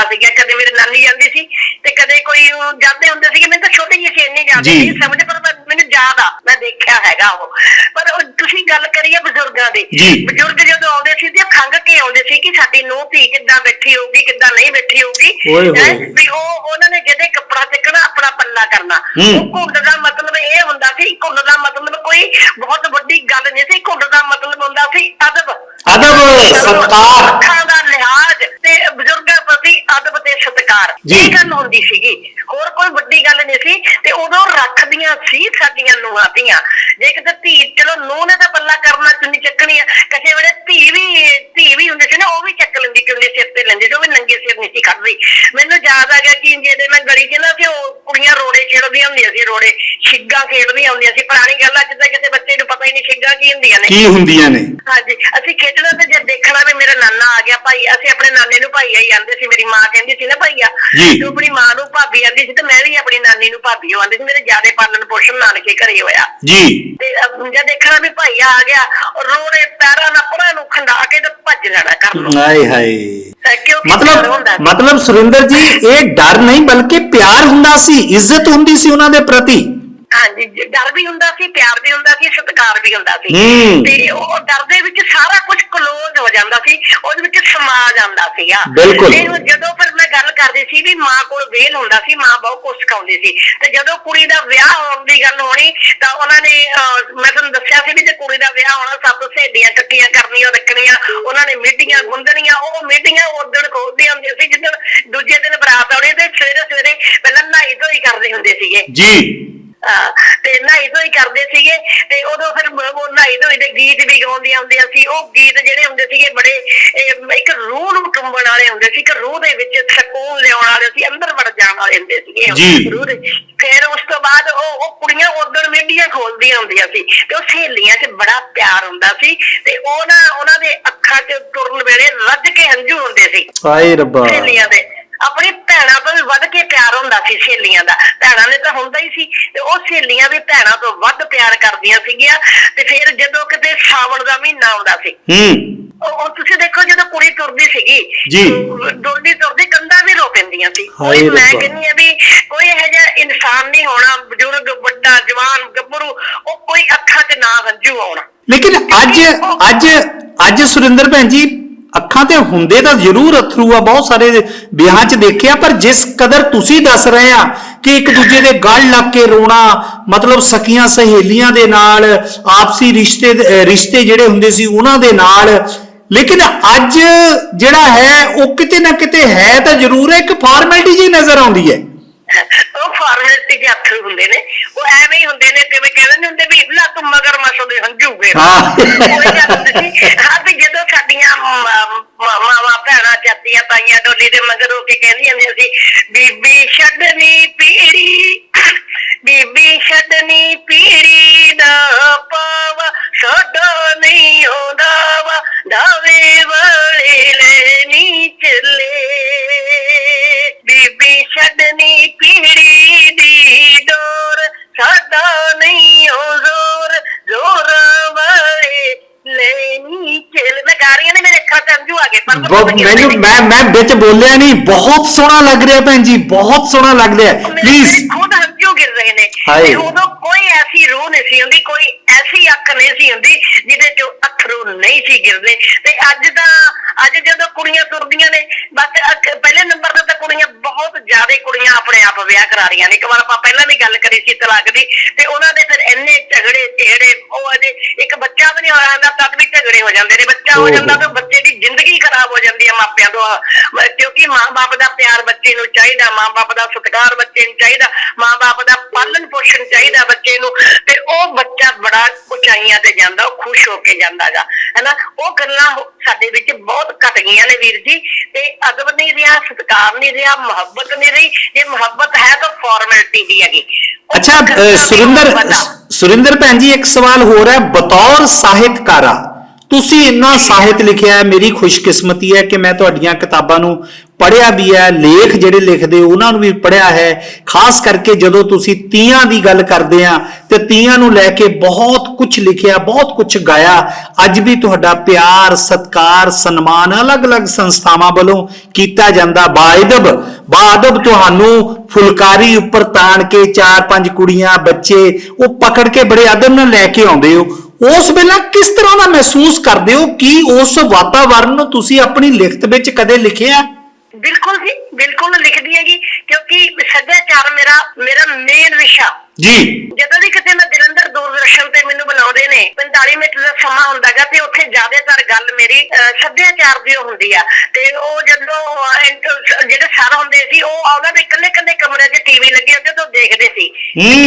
ਹੁੰਦਾ ਸੀਗਾ ਕਦੇ ਮੇਰੀ ਨਾਨੀ ਜਾਂਦੀ ਸੀ ਤੇ ਕਦੇ ਕੋਈ ਜਾਂਦੇ ਹੁੰਦੇ ਸੀਗੇ ਮੈਨੂੰ ਤਾਂ ਛੋਟੀ ਜਿਹੀ ਸੀ ਇੰਨੀ ਜਾਂਦੀ ਜੀ। ਨਹੀਂ ਸਮਝ ਪਰ ਮੈਂ- ਮੈਨੂੰ ਯਾਦ ਆ ਮੈਂ ਦੇਖਿਆ ਹੈਗਾ ਉਹ ਪਰ ਉਹ ਤੁਸੀਂ ਗੱਲ ਕਰੀਏ ਬਜ਼ੁਰਗਾਂ ਦੀ ਜੀ। ਬਜ਼ੁਰਗ ਜਦੋਂ ਆਉਂਦੇ ਸੀ ਤੇ ਖੰਗ ਕੇ ਆਉਂਦੇ ਸੀ ਕਿ ਸਾਡੀ ਨੂੰਹ ਧੀ ਕਿੱਦਾਂ ਬੈਠੀ ਹੋਊਗੀ ਕਿੱਦਾਂ ਨਹੀਂ ਬੈਠੀ ਹੋਊਗੀ ਓਏ ਹੋਏ। ਹੈਂ? ਵੀ ਉਹ ਉਹਨਾਂ ਨੇ ਜਿਹਦੇ ਕੱਪੜਾ ਚੱਕਣਾ ਆਪਣਾ ਪੱਲਾ ਕਰਨਾ ਹੂੰ। ਉਹ ਘੁੰਡ ਦਾ ਮਤਲਬ ਇਹ ਹੁੰਦਾ ਸੀ ਘੁੰਡ ਦਾ ਮਤਲਬ ਕੋਈ ਬਹੁਤ ਵੱਡੀ ਗੱਲ ਨਹੀਂ ਸੀ ਘੁੰਡ ਦਾ ਮਤਲਬ ਹੁੰਦਾ ਸੀ ਅਦਬ ਅਦਬ ਸਤਕਾਰ ਦਾ ਲਿਹਾਜ਼ ਤੇ ਬਜ਼ੁਰਗਾਂ ਪ੍ਰਤੀ ਅਦਬ ਤੇ ਸਤਿਕਾਰ ਜੀ। ਇਹ ਗੱਲ ਹੁੰਦੀ ਸੀਗੀ। ਹੋਰ ਕੋਈ ਵੱਡੀ ਗੱਲ ਨਹੀਂ ਸੀ ਤੇ ਉਦੋਂ ਰੱਖਦੀਆਂ ਸੀ ਸਾਡੀਆਂ ਨੂੰਹਾਂ ਦੀਆਂ ਜੇ ਕਿਤੇ ਧੀ, ਚਲੋ ਨੂੰਹ ਨੇ ਤਾਂ ਪੱਲਾ ਕਰਨਾ, ਚੁੰਨੀ ਚੱਕਣੀ ਆ। ਕਿਸੇ ਵੇਲੇ ਧੀ ਵੀ ਧੀ ਵੀ ਹੁੰਦੀ ਸੀ ਨਾ, ਉਹ ਵੀ ਚੱਕ ਲੈਂਦੀ, ਚੁੰਨੀ ਸਿਰ ਤੇ ਲੈਂਦੀ, ਜੋ ਵੀ ਨੰਗੇ ਸਿਰ ਨਹੀਂ ਸੀ ਖੜਦੀ ਮੈਨੂੰ ਯਾਦ ਆ ਗਿਆ ਕਿ ਜਿਹੜੇ ਮੈਂ ਗਲੀ 'ਚ ਨਾ ਸੀ, ਉਹ ਕੁੜੀਆਂ ਰੋੜੇ ਖੇਡਦੀਆਂ ਹੁੰਦੀਆਂ ਸੀ, ਰੋੜੇ। ਛਿੱਗਾਂ ਖੇਡਦੀਆਂ ਹੁੰਦੀਆਂ ਸੀ ਪੁਰਾਣੀ ਗੱਲ ਆ ਜਿੱਦਾਂ ਕਿਸੇ ਬੱਚੇ ਨੂੰ ਪਤਾ ਹੀ ਨਹੀਂ ਛਿੱਗਾਂ ਕੀ ਹੁੰਦੀਆਂ ਨੇ। ਕੀ ਹੁੰਦੀਆਂ ਨੇ? ਹਾਂਜੀ ਅਸੀਂ ਖੇਡਣਾ ਤੇ ਜਦ ਦੇਖਣਾ ਵੀ ਮੇਰਾ ਨਾਨਾ ਆ ਗਿਆ ਭਾਈ ਅਸੀਂ ਆਪਣੇ ਨਾਨੇ ਨੂੰ ਭਾਈ ਆਈ ਜਾਂਦੇ ਸੀ ਮੇਰੀ ਮਾਂ ਕਹਿੰਦੀ ਸੀ ਨਾ ਭਾਈਆ ਜੀ। ਤੂੰ ਆਪਣੀ ਮਾਂ ਨੂੰ ਭਾਬੀ ਆਂਦੀ ਸੀ ਤੇ ਮੈਂ ਵੀ ਆਪਣੀ ਨਾਨੀ ਨੂੰ ਭਾਬੀ ਆਂਦੀ ਸੀ ਮੇਰੇ ਜਿਆਦੇ ਪਾਲਣ ਪੋਸ਼ਣ ਨਾਨਕੇ ਘਰੇ ਹੋਇਆ। ਜੀ। ਤੇ ਅਹ, ਜਦ ਦੇਖਣਾ ਵੀ ਭਾਈਆ ਆ ਗਿਆ ਰੋੜੇ ਪੈਰਾਂ ਨਾਲ ਪਰਾਂ ਨੂੰ ਖੰਡਾ ਕੇ ਤੇ ਭੱਜ ਲੈਣਾ ਕਰ ਲੋ ਹਾਏ ਹਾਏ। ਕਿਉਂਕਿ ਡਰ ਹੁੰਦਾ। ਮਤਲਬ ਸੀ। ਮਤਲਬ ਸੁਰਿੰਦਰ ਜੀ ਇਹ ਡਰ ਨਹੀਂ ਬਲਕਿ ਪਿਆਰ ਹੁੰਦਾ ਸੀ ਇੱਜ਼ਤ ਹੁੰਦੀ ਸੀ ਉਹਨਾਂ ਦੇ ਪ੍ਰਤੀ। ਹਾਂਜੀ ਡਰ ਵੀ ਹੁੰਦਾ ਸੀ ਪਿਆਰ ਵੀ ਹੁੰਦਾ ਸੀ ਸਤਿਕਾਰ ਵੀ ਹੁੰਦਾ ਸੀ। ਹੂੰ। ਤੇ ਉਹ ਡਰ ਦੇ ਵਿੱਚ ਸਾਰਾ ਕੁਝ ਕਲੋਜ਼ ਹੋ ਜਾਂਦਾ ਸੀ ਉਹਦੇ ਵਿੱਚ ਸਮਾ ਜਾਂਦਾ ਸੀਗਾ। ਬਿਲਕੁਲ। ਤੇ ਉਹ ਜਦੋਂ ਫਿਰ ਮੈਂ ਗੱਲ ਕਰਦੀ ਸੀ ਵੀ ਮਾਂ ਕੋਲ ਵੇਲ ਹੁੰਦਾ ਸੀ ਮਾਂ ਬਹੁਤ ਕੁਛ ਸਿਖਾਉਂਦੀ ਸੀ। ਤੇ ਜਦੋਂ ਕੁੜੀ ਦਾ ਵਿਆਹ ਹੋਣ ਦੀ ਗੱਲ ਹੋਣੀ ਤਾਂ ਉਹਨਾਂ ਨੇ ਅਹ, ਮੈਂ ਤੁਹਾਨੂੰ ਦੱਸਿਆ ਸੀ ਵੀ ਜੇ ਕੁੜੀ ਦਾ ਵਿਆਹ ਹੋਣਾ ਸਭ ਸਹੇਲੀਆਂ ਇਕੱਠੀਆਂ ਕਰਨੀਆਂ ਰੱਖਣੀਆਂ ਉਹਨਾਂ ਨੇ ਮਿੱਡੀਆਂ ਗੁੰਦਣੀਆਂ ਉਹ ਮਿੱਡੀਆਂ ਉਦਣ ਖੋਲਦੀਆਂ ਹੁੰਦੀਆਂ ਸੀ ਜਿੱਦਣ ਦੂਜੇ ਦਿਨ ਬਰਾਤ ਆਉਣੀ ਤੇ ਸਵੇਰੇ ਸਵੇਰੇ ਪਹਿਲਾਂ ਨਹਾਈ ਧੋਈ ਕਰਦੇ ਹੁੰਦੇ ਸੀਗੇ। ਜੀ। ਤੇ ਨਹਾਈ ਧੋਈ ਕਰਦੇ ਸੀਗੇ ਤੇ ਉਦੋਂ ਫਿਰ ਉਹ ਨਹਾਈ ਧੋਈ ਦੇ ਗੀਤ ਵੀ ਗਾਉਂਦੀਆਂ ਹੁੰਦੀਆਂ ਸੀ ਉਹ ਗੀਤ ਜਿਹੜੇ ਹੁੰਦੇ ਸੀਗੇ ਬੜੇ ਇੱਕ ਰੂਹ ਨੂੰ ਟੁੰਬਣ ਵਾਲੇ ਹੁੰਦੇ ਸੀ ਕਿ ਰੂਹ ਦੇ ਵਿੱਚ ਸਕੂਨ ਲਿਆਉਣ ਵਾਲੇ ਸੀ ਅੰਦਰ ਵੜ ਜਾਣ ਵਾਲੇ ਹੁੰਦੇ ਸੀਗੇ। ਰੂਹ ਦੇ। ਫਿਰ ਉਸ ਤੋਂ ਬਾਅਦ ਉਹ ਉਹ ਕੁੜੀਆਂ ਉਦੋਂ ਮੀਡੀਆਂ ਖੋਲਦੀਆਂ ਹੁੰਦੀਆਂ ਸੀ ਤੇ ਉਹ ਸਹੇਲੀਆਂ 'ਚ ਬੜਾ ਪਿਆਰ ਹੁੰਦਾ ਸੀ ਤੇ ਉਹ ਨਾ ਉਹਨਾਂ ਦੇ ਅੱਖਾਂ 'ਚ ਤੁਰਨ ਵੇਲੇ ਰੱਜ ਕੇ ਹੰਝੂ ਹੁੰਦੇ ਸੀ ਸੀ। ਹਾਏ ਰੱਬਾ। ਸਹੇਲੀਆਂ ਦੇ। ਆਪਣੀ ਭੈਣਾਂ ਤੋਂ ਵੀ ਵੱਧ ਕੇ ਪਿਆਰ ਹੁੰਦਾ ਸੀ ਸਹੇਲੀਆਂ ਦਾ ਭੈਣਾਂ ਨੇ ਤਾਂ ਹੁੰਦਾ ਹੀ ਸੀ ਤੇ ਉਹ ਸਹੇਲੀਆਂ ਵੀ ਭੈਣਾਂ ਤੋਂ ਵੱਧ ਪਿਆਰ ਕਰਦੀਆਂ ਸੀਗੀਆਂ ਤੇ ਫਿਰ ਜਦੋਂ ਕਿਤੇ ਸਾਵਣ ਦਾ ਮਹੀਨਾ ਆਉਂਦਾ ਸੀ ਹੂੰ ਉਹ ਤੁਸੀਂ ਦੇਖੋ ਜਦੋਂ ਕੁੜੀ ਤੁਰਦੀ ਸੀਗੀ ਜੀ। ਤੁਰਦੀ ਤੁਰਦੀ ਕੰਧਾਂ ਵੀ ਰੋ ਪੈਂਦੀਆਂ ਸੀ ਕੋਈ ਮੈਂ। ਕਹਿੰਦੀ ਆ ਵੀ ਕੋਈ ਇਹੋ ਜਿਹਾ ਇਨਸਾਨ ਨਹੀਂ ਹੋਣਾ ਬਜ਼ੁਰਗ ਵੱਡਾ ਜਵਾਨ ਗੱਭਰੂ ਉਹ ਕੋਈ ਅੱਖਾਂ 'ਚ ਨਾ ਹੰਝੂ ਆਉਣਾ ਲੇਕਿਨ ਅੱਜ ਅੱਜ ਅੱਜ ਸੁਰਿੰਦਰ ਭੈਣ ਜੀ ਅੱਖਾਂ ਤੇ ਹੁੰਦੇ ਤਾਂ ਜ਼ਰੂਰ ਅਥਰੂ ਆ, ਬਹੁਤ ਸਾਰੇ ਵਿਆਹਾਂ 'ਚ ਦੇਖਿਆ, ਪਰ ਜਿਸ ਕਦਰ ਤੁਸੀਂ ਦੱਸ ਰਹੇ ਆ ਕਿ ਇੱਕ ਦੂਜੇ ਦੇ ਗਲ ਲੱਗ ਕੇ ਰੋਣਾ, ਮਤਲਬ ਸਕੀਆਂ ਸਹੇਲੀਆਂ ਦੇ ਨਾਲ, ਆਪਸੀ ਰਿਸ਼ਤੇ ਰਿਸ਼ਤੇ ਜਿਹੜੇ ਹੁੰਦੇ ਸੀ ਉਹਨਾਂ ਦੇ ਨਾਲ, ਲੇਕਿਨ ਅੱਜ ਜਿਹੜਾ ਹੈ, ਉਹ ਕਿਤੇ ਨਾ ਕਿਤੇ ਹੈ ਤਾਂ ਜ਼ਰੂਰ ਹੈ, ਇੱਕ ਫਾਰਮੈਲਿਟੀ ਜੀ ਨਜ਼ਰ ਆਉਂਦੀ ਹੈ। ਫਾਰਮੈਲਿਟੀ ਦੇ ਅੱਖਰ ਹੁੰਦੇ ਨੇ। ਉਹ ਐਵੇਂ ਹੀ ਹੁੰਦੇ ਨੇ ਕਿਵੇਂ ਕਹਿੰਦੇ ਨੇ ਹੁੰਦੇ ਵੀ ਲਾ ਤੂੰ ਮਗਰ ਮਸੋ ਦੇ ਹੰਝੂ ਗੇ ਹਾਂ। ਹੁੰਦੀ ਵੀ ਜਦੋਂ ਸਾਡੀਆਂ ਮਾਵਾ ਭੈਣਾਂ ਚਾਤੀਆਂ ਤਾਈਆਂ ਡੋਲੀ ਦੇ ਮਗਰ ਹੋ ਕੇ ਕਹਿੰਦੀਆਂ ਹੁੰਦੀਆਂ ਸੀ ਬੀਬੀ ਛੱਡਣੀ ਪੀੜੀ ਬੀਬੀ ਛੱਡਣੀ ਪੀੜੀ ਦਾ ਪਾਵਾ ਸਾਡਾ ਨਹੀਂ ਆਉਂਦਾ ਵਾ ਦਾਵੇ ਵਾਲੇ ਲੈਣੀ ਚੱਲੇ। ਬੀਬੀ ਛੱਡਣੀ ਮੈਨੂੰ ਮੈਂ ਮੈਂ ਵਿੱਚ ਬੋਲਿਆ ਨਹੀਂ। ਬਹੁਤ ਸੋਹਣਾ ਲੱਗ ਰਿਹਾ ਭੈਣ ਜੀ ਬਹੁਤ ਸੋਹਣਾ ਲੱਗ ਰਿਹਾ। ਪਲੀਜ਼ ਖੁਦ ਹੰਝੂ ਗਿਰ ਰਹੇ ਨੇ। ਹਾਏ। ਤੇ ਉਦੋਂ ਕੋਈ ਐਸੀ ਰੂਹ ਨਹੀਂ ਸੀ ਹੁੰਦੀ ਕੋਈ ਐਸੀ ਅੱਖ ਨਹੀਂ ਸੀ ਹੁੰਦੀ ਜਿਹਦੇ ਚੋਂ ਅਥਰੂ ਨਹੀਂ ਸੀ ਗਿਰਦੇ। ਤੇ ਅੱਜ ਤਾਂ ਅੱਜ ਜਦੋਂ ਕੁੜੀਆਂ ਤੁਰਦੀਆਂ ਨੇ ਬਸ ਅੱਖ- ਪਹਿਲੇ ਨੰਬਰ ਤੇ ਤਾਂ ਕੁੜੀਆਂ ਬਹੁਤ ਜ਼ਿਆਦਾ ਕੁੜੀਆਂ ਆਪਣੇ ਆਪ ਵਿਆਹ ਕਰਾ ਰਹੀਆਂ ਨੇ। ਇੱਕ ਵਾਰ ਆਪਾਂ ਪਹਿਲਾਂ ਵੀ ਗੱਲ ਕਰੀ ਸੀ ਤਲਾਕ ਦੀ ਤੇ ਉਹਨਾਂ ਦੇ ਇੰਨੇ ਝਗੜੇ ਜਿਹੜੇ ਉਹ ਅਜੇ ਇੱਕ ਬੱਚਾ ਵੀ ਨਹੀਂ ਹੋਇਆ ਹੁੰਦਾ ਤਦ ਵੀ ਝਗੜੇ ਹੋ ਜਾਂਦੇ ਨੇ। ਬੱਚਾ ਹੋ। ਜਾਂਦਾ ਤਾਂ ਬੱਚੇ ਦੀ ਜ਼ਿੰਦਗੀ ਖਰਾਬ ਹੋ ਜਾਂਦੀ ਹੈ ਮਾਪਿਆਂ ਤੋਂ। ਕਿਉਂਕਿ ਮਾਂ-ਬਾਪ ਦਾ ਪਿਆਰ ਬੱਚੇ ਨੂੰ ਚਾਹੀਦਾ ਮਾਂ-ਬਾਪ ਦਾ ਸਤਿਕਾਰ ਬੱਚੇ ਨੂੰ ਚਾਹੀਦਾ ਮਾਂ-ਬਾਪ ਦਾ ਪਾਲਣ ਪੋਸ਼ਣ ਚਾਹੀਦਾ ਬੱਚੇ ਨੂੰ। ਤੇ ਉਹ ਬੱਚਾ ਬੜਾ ਉਚਾਈਆਂ ਤੇ ਜਾਂਦਾ ਉਹ ਖੁਸ਼ ਹੋ ਕੇ ਜਾਂਦਾਗਾ ਹੈਨਾ? ਉਹ ਗੱਲਾਂ ਸਾਡੇ ਵਿੱਚ ਬਹੁਤ ਘਟ ਗਈਆਂ ਨੇ ਵੀਰ ਜੀ। ਤੇ ਅਦਬ ਨਹੀਂ ਰਿਹਾ ਸਤਿਕਾਰ ਨਹੀਂ ਰਿਹਾ ਮੁਹੱਬਤ ਨਹੀਂ ਰਹੀ। ਜੇ ਮੁਹੱਬਤ ਹੈ ਤਾਂ ਫਾਰਮੈਲਿਟੀ ਦੀ ਹੈਗੀ। ਅੱਛਾ ਸੁਰਿੰਦਰ। ਸੁਰਿੰਦਰ ਭੈਣ ਜੀ ਇੱਕ ਸਵਾਲ ਹੋਰ ਹੈ ਬਤੌਰ ਸਾਹਿਤਕਾਰਾ ਤੁਸੀਂ ਇੰਨਾ ਸਾਹਿਤ ਲਿਖਿਆ ਹੈ, ਮੇਰੀ ਖੁਸ਼ਕਿਸਮਤੀ ਹੈ ਕਿ ਮੈਂ ਤੁਹਾਡੀਆਂ ਕਿਤਾਬਾਂ ਨੂੰ ਪੜ੍ਹਿਆ ਵੀ ਹੈ, ਲੇਖ ਜਿਹੜੇ ਲਿਖਦੇ ਉਹਨਾਂ ਨੂੰ ਵੀ ਪੜ੍ਹਿਆ ਹੈ। ਖਾਸ ਕਰਕੇ ਜਦੋਂ ਤੁਸੀਂ ਤੀਆਂ ਦੀ ਗੱਲ ਕਰਦੇ ਆ, ਤੇ ਤੀਆਂ ਨੂੰ ਲੈ ਕੇ ਬਹੁਤ ਕੁਝ ਲਿਖਿਆ, ਬਹੁਤ ਕੁਝ ਗਾਇਆ। ਅੱਜ ਵੀ ਤੁਹਾਡਾ ਪਿਆਰ, ਸਤਕਾਰ, ਸਨਮਾਨ ਅਲੱਗ-ਅਲੱਗ ਸੰਸਥਾਵਾਂ ਵੱਲੋਂ ਕੀਤਾ ਜਾਂਦਾ। ਬਾਇਦਬ ਬਾਅਦਬ ਤੁਹਾਨੂੰ ਫੁਲਕਾਰੀ ਉੱਪਰ ਤਾਣ ਕੇ ਚਾਰ ਪੰਜ ਕੁੜੀਆਂ, ਬੱਚੇ, ਉਹ ਪਕੜ ਕੇ ਬੜੇ ਅਦਬ ਨਾਲ ਲੈ ਕੇ ਆਉਂਦੇ ਹੋ। ਉਸ ਵੇਲੇ ਕਿਸ ਤਰ੍ਹਾਂ ਦਾ ਮਹਿਸੂਸ ਕਰਦੇ ਹੋ? ਕੀ ਉਸ ਵਾਤਾਵਰਣ ਨੂੰ ਤੁਸੀਂ ਆਪਣੀ ਲਿਖਤ ਵਿੱਚ ਕਦੇ ਲਿਖਿਆ? ਬਿਲਕੁਲ ਜੀ, ਬਿਲਕੁਲ ਲਿਖਦੀ ਹੈਗੀ, ਕਿਉਂਕਿ ਸੱਭਿਆਚਾਰ ਮੇਰਾ ਮੇਰਾ ਮੇਨ ਵਿਸ਼ਾ। ਜੀ। ਜਦੋਂ ਵੀ ਕਿਤੇ ਮੈਂ ਜਲੰਧਰ ਦੂਰਦਰਸ਼ਨ ਤੇ ਮੈਨੂੰ ਬੁਲਾਉਂਦੇ ਨੇ 45 ਮਿੰਟ ਦਾ ਸਮਾਂ ਹੁੰਦਾਗਾ ਤੇ ਉੱਥੇ ਜ਼ਿਆਦਾਤਰ ਗੱਲ ਮੇਰੀ ਸੱਭਿਆਚਾਰ ਦੀ ਹੁੰਦੀ ਆ। ਤੇ ਉਹ ਜਦੋਂ ਜਿਹੜੇ ਸਰ ਹੁੰਦੇ ਸੀ ਉਹ ਉਹਨਾਂ ਦੇ ਇਕੱਲੇ ਇਕੱਲੇ ਕਮਰੇ 'ਚ ਟੀਵੀ ਲੱਗੇ ਹੁੰਦੇ ਤੇ ਉਹ ਦੇਖਦੇ ਸੀ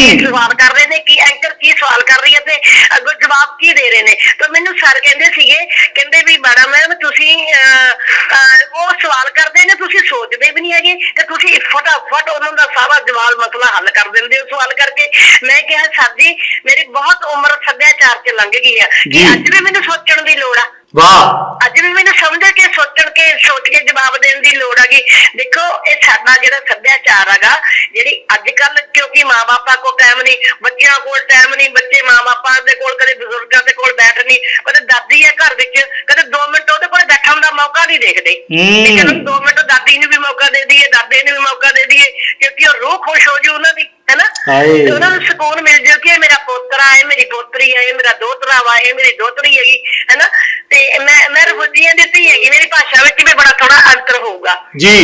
ਕਿ ਸਵਾਲ ਕਰ ਰਹੇ ਨੇ ਕੀ ਐਂਕਰ ਕੀ ਸਵਾਲ ਕਰ ਰਹੀ ਹੈ ਤੇ ਅੱਗੋਂ ਜਵਾਬ ਕੀ ਦੇ ਰਹੇ ਨੇ। ਤਾਂ ਮੈਨੂੰ ਸਰ ਕਹਿੰਦੇ ਸੀਗੇ ਕਹਿੰਦੇ ਵੀ ਮੈਡਮ ਮੈਮ ਤੁਸੀਂ ਅਹ, ਅਹ, ਉਹ ਸਵਾਲ ਕਰਦੇ ਨੇ ਤੁਸੀਂ ਸੋਚਦੇ ਵੀ ਨਹੀਂ ਹੈਗੇ ਤੇ ਤੁਸੀਂ ਫਟਾਫਟ ਉਹਨਾਂ ਦਾ ਸਾਰਾ ਜਵਾਬ ਮਸਲਾ ਹੱਲ ਕਰ ਦਿੰਦੇ ਹੋ ਸਵਾਲ ਕਰਕੇ ਮੈਂ ਕਿਹਾ ਸਰ ਜੀ ਮੇਰੀ ਬਹੁਤ ਉਮਰ ਸੱਭਿਆਚਾਰ 'ਚ ਲੰਘ ਗਈ ਆ। ਜੀ। ਕਿ ਅੱਜ ਵੀ ਮੈਨੂੰ ਸੋਚਣ ਦੀ ਲੋੜ ਆ। ਵਾਹ। ਅੱਜ ਵੀ ਮੈਨੂੰ ਸਮਝ ਕੇ ਸੋਚਣ ਕੇ ਸੋਚ ਕੇ ਜਵਾਬ ਦੇਣ ਦੀ ਲੋੜ ਹੈਗੀ ਦੇਖੋ ਇਹ ਸਾਡਾ ਜਿਹੜਾ ਸੱਭਿਆਚਾਰ ਹੈਗਾ ਜਿਹੜੀ ਅੱਜ ਕੱਲ ਕਿਉਂਕਿ ਮਾਪੇ ਕੋਲ ਟਾਈਮ ਨਹੀਂ ਬੱਚਿਆਂ ਕੋਲ ਟਾਈਮ ਨਹੀਂ ਬੱਚੇ ਮਾਪਿਆਂ ਦੇ ਕੋਲ ਕਦੇ ਬਜ਼ੁਰਗਾਂ ਦੇ ਕੋਲ ਬੈਠ ਨਹੀਂ ਕਦੇ ਦਾਦੀ ਹੈ ਘਰ ਵਿੱਚ ਕਦੇ 2 ਮਿੰਟ ਉਹਦੇ ਕੋਲ ਬੈਠਣ ਦਾ ਮੌਕਾ ਨਹੀਂ ਦੇਖਦੇ। ਹੂੰ। ਠੀਕ ਹੈ ਨਾ 2 ਮਿੰਟ ਦਾਦੀ ਨੂੰ ਵੀ ਮੌਕਾ ਦੇ ਦਈਏ ਦਾਦੇ ਨੂੰ ਵੀ ਮੌਕਾ ਦੇ ਦਈਏ ਕਿਉਂਕਿ ਉਹ ਰੂਹ ਖੁਸ਼ ਹੋ ਜੂ ਉਹਨਾਂ ਦੀ। ਹੈਨਾ? ਹਾਏ। ਤੇ ਉਹਨਾਂ ਨੂੰ ਸਕੂਨ ਮਿਲ ਜਾਊ ਕਿ ਇਹ ਮੇਰਾ ਪੋਤਰਾ ਹੈ ਮੇਰੀ ਪੋਤਰੀ ਹੈ ਇਹ ਮੇਰਾ ਦੋਤਰਾ ਵਾ ਇਹ ਮੇਰੀ ਦੋਤਰੀ ਹੈਗੀ ਹੈਨਾ? ਤੇ ਮੈਂ ਮੈਂ ਰਫੁੱਜੀਆਂ ਦੀ ਧੀ ਹੈਗੀ ਮੇਰੀ ਭਾਸ਼ਾ ਵਿੱਚ ਵੀ ਬੜਾ ਥੋੜਾ ਅੰਤਰ ਹੋਊਗਾ। ਜੀ।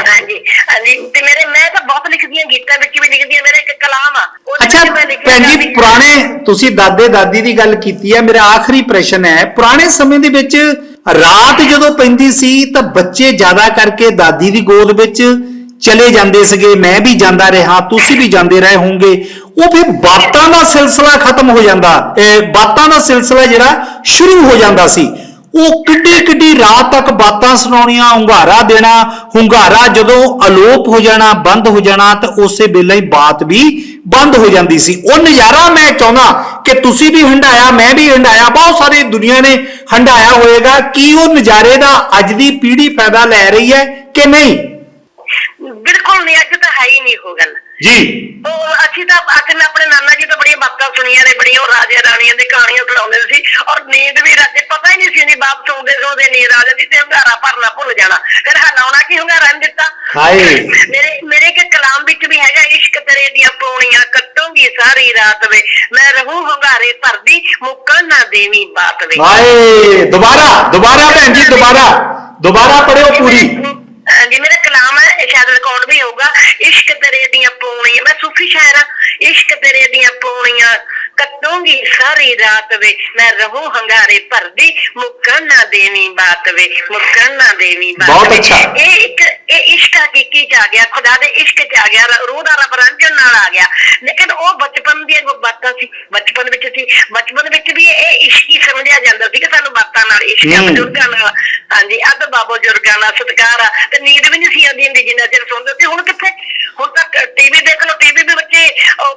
ਹਾਂਜੀ ਹਾਂਜੀ। ਤੇ ਮੇਰੇ ਮੈਂ ਤਾਂ ਬਹੁਤ ਲਿਖਦੀ ਹਾਂ ਗੀਤਾਂ ਵਿੱਚ ਵੀ ਲਿਖਦੀ ਹਾਂ ਮੇਰਾ ਇੱਕ ਕਲਾਮ ਆ ਉਹਦੇ ਅੱਛਾ ਵਿੱਚ ਮੈਂ ਲਿਖਿਆ ਭੈਣ ਜੀ ਵੀ- ਪੁਰਾਣੇ ਤੁਸੀਂ ਦਾਦੇ ਦਾਦੀ ਦੀ ਗੱਲ ਕੀਤੀ ਹੈ ਮੇਰਾ ਆਖਰੀ ਪ੍ਰਸ਼ਨ ਹੈ ਪੁਰਾਣੇ ਸਮੇਂ ਦੇ ਵਿੱਚ ਰਾਤ ਜਦੋਂ ਪੈਂਦੀ ਸੀ ਤਾਂ ਬੱਚੇ ਜ਼ਿਆਦਾ ਕਰਕੇ ਦਾਦੀ ਦੀ ਗੋਦ ਵਿੱਚ ਚਲੇ ਜਾਂਦੇ ਸੀਗੇ, ਮੈਂ ਵੀ ਜਾਂਦਾ ਰਿਹਾ, ਤੁਸੀਂ ਵੀ ਜਾਂਦੇ ਰਹੇ ਹੋਵੋਗੇ। ਉਹ ਫਿਰ ਬਾਤਾਂ ਦਾ ਸਿਲਸਿਲਾ ਖਤਮ ਹੋ ਜਾਂਦਾ। ਇਹ ਬਾਤਾਂ ਦਾ ਸਿਲਸਿਲਾ ਜਿਹੜਾ ਸ਼ੁਰੂ ਹੋ ਜਾਂਦਾ ਸੀ। ਉਹ ਕਿੱਡੀ ਕਿੱਡੀ ਰਾਤ ਤੱਕ ਬਾਤਾਂ ਸੁਣਾਉਣੀਆਂ, ਹੁੰਗਾਰਾ ਦੇਣਾ, ਹੁੰਗਾਰਾ ਜਦੋਂ ਅਲੋਪ ਹੋ ਜਾਣਾ, ਬੰਦ ਹੋ ਜਾਣਾ, ਤਾਂ ਉਸੇ ਵੇਲੇ ਹੀ ਬਾਤ ਵੀ ਬੰਦ ਹੋ ਜਾਂਦੀ ਸੀ। ਉਹ ਨਜ਼ਾਰਾ ਮੈਂ ਚਾਹੁੰਦਾ ਕਿ ਤੁਸੀਂ ਵੀ ਹੰਡਾਇਆ ਮੈਂ ਵੀ ਹੰਡਾਇਆ ਬਹੁਤ ਸਾਰੀ ਦੁਨੀਆ ਨੇ ਹੰਡਾਇਆ ਹੋਏਗਾ ਕੀ ਉਹ ਨਜ਼ਾਰੇ ਦਾ ਅੱਜ ਦੀ ਪੀੜ੍ਹੀ ਫਾਇਦਾ ਲੈ ਰਹੀ ਹੈ ਕਿ ਨਹੀਂ। ਬਿਲਕੁਲ ਨਹੀਂ ਅੱਜ ਤਾਂ ਹੈ ਹੀ ਨਹੀਂ ਉਹ ਗੱਲ। ਜੀ। ਉਹ ਅਸੀਂ ਤਾਂ ਅੱਜ ਮੈਂ ਆਪਣੇ ਨਾਨਾ ਜੀ ਤੋਂ ਬੜੀਆਂ ਬਾਤਾਂ ਸੁਣੀਆਂ ਨੇ ਬੜੀਆਂ ਉਹ ਰਾਜੇ ਰਾਣੀਆਂ ਦੀ ਕਹਾਣੀਆਂ ਸੁਣਾਉਂਦੇ ਸੀ। ਔਰ ਨੀਂਦ ਵੀ ਰਾਤੇ ਪਤਾ ਹੀ ਨਹੀਂ ਸੀ ਨਹੀਂ ਬਾਪ ਸੌਂਦੇ ਸੌਂਦੇ ਨੀਂਦ ਆ ਜਾਂਦੀ ਤੇ ਹੰਗਾਰਾ ਭਰਨਾ ਭੁੱਲ ਜਾਣਾ। ਫਿਰ ਹਲਾਉਣਾ ਕੀ ਹੰਗਾਰਾ ਨਹੀਂ ਦਿੱਤਾ? ਹਾਏ। ਮੇਰੇ ਮੇਰੇ ਕੇ ਕਲਾਮ ਵਿੱਚ ਵੀ ਹੈਗਾ ਇਸ਼ਕ ਤੇਰੇ ਦੀਆਂ ਪੌਣੀਆਂ ਕੱਟੂੰਗੀ ਸਾਰੀ ਰਾਤ ਵੇ। ਮੈਂ ਰਹੂੰ ਹੰਗਾਰੇ ਭਰਦੀ ਮੁੱਕਣ ਨਾ ਦੇਵੀਂ ਬਾਤ ਵੇ। ਹਾਏ ਦੁਬਾਰਾ ਦੁਬਾਰਾ ਭੈਣ ਜੀ ਦੁਬਾਰਾ। ਦੁਬਾਰਾ ਪੜਿਓ ਪੂਰੀ। ਹਾਂਜੀ ਮੇਰਾ ਕਲਾਮ ਹੈ ਸ਼ਾਇਦ ਰਿਕਾਰਡ ਵੀ ਹੋਊਗਾ। ਇਸ਼ਕ ਤੇਰੇ ਦੀਆਂ ਪੌਣੀਆਂ, ਮੈਂ ਸੂਫੀ ਸ਼ਾਇਰ ਹਾਂ। ਇਸ਼ਕ ਤੇਰੇ ਦੀਆਂ ਪੌਣੀਆਂ। ਕੱਟੂੰਗੀ ਸਾਰੀ ਰਾਤ ਵੇ ਮੈਂ ਰਹੂੰ ਹੰਗਾਰੇ ਭਰਦੀ ਮੁੱਕਣ ਨਾ ਦੇਵੀਂ ਬਾਤ ਵੇ ਮੁੱਕਣ ਨਾ ਦੇਵੀਂ ਬਾਤ ਬਹੁਤ। ਅੱਛਾ। ਇਹ ਇੱਕ ਇਹ ਇਸ਼ਕ ਹਕੀਕੀ ਚ ਆ ਗਿਆ ਖੁਦਾ ਦੇ ਇਸ਼ਕ ਚ ਆ ਗਿਆ ਰੂਹ ਦਾ ਰਬ ਰੰਜਨ ਨਾਲ ਆ ਗਿਆ। ਲੇਕਿਨ ਉਹ ਬਚਪਨ ਦੀਆਂ ਬਾਤਾਂ ਸੀ। ਬਚਪਨ ਵਿੱਚ ਸੀ। ਬਚਪਨ ਵਿੱਚ ਵੀ ਇਹ ਇਸ਼ਕ ਹੀ ਸਮਝਿਆ ਜਾਂਦਾ ਸੀ ਕਿ ਸਾਨੂੰ ਬਾਤਾਂ ਨਾਲ ਇਸ਼ਕ। ਬਜ਼ੁਰਗਾਂ ਨਾਲ। ਹਾਂਜੀ ਅੱਧ ਬਾਬੋ ਬਜ਼ੁਰਗਾਂ ਨਾਲ ਸਤਿਕਾਰ ਆ। ਤੇ ਨੀਂਦ ਵੀ ਨਹੀਂ ਸੀ ਆਉਂਦੀ ਹੁੰਦੀ ਜਿੰਨਾ ਚਿਰ ਸੌਂਦੇ ਸੀ। ਹੁਣ ਕਿੱਥੇ ਹੁਣ ਤੱਕ ਟੀਵੀ ਦੇਖ ਲਓ ਟੀਵੀ ਦੇ ਬੱਚੇ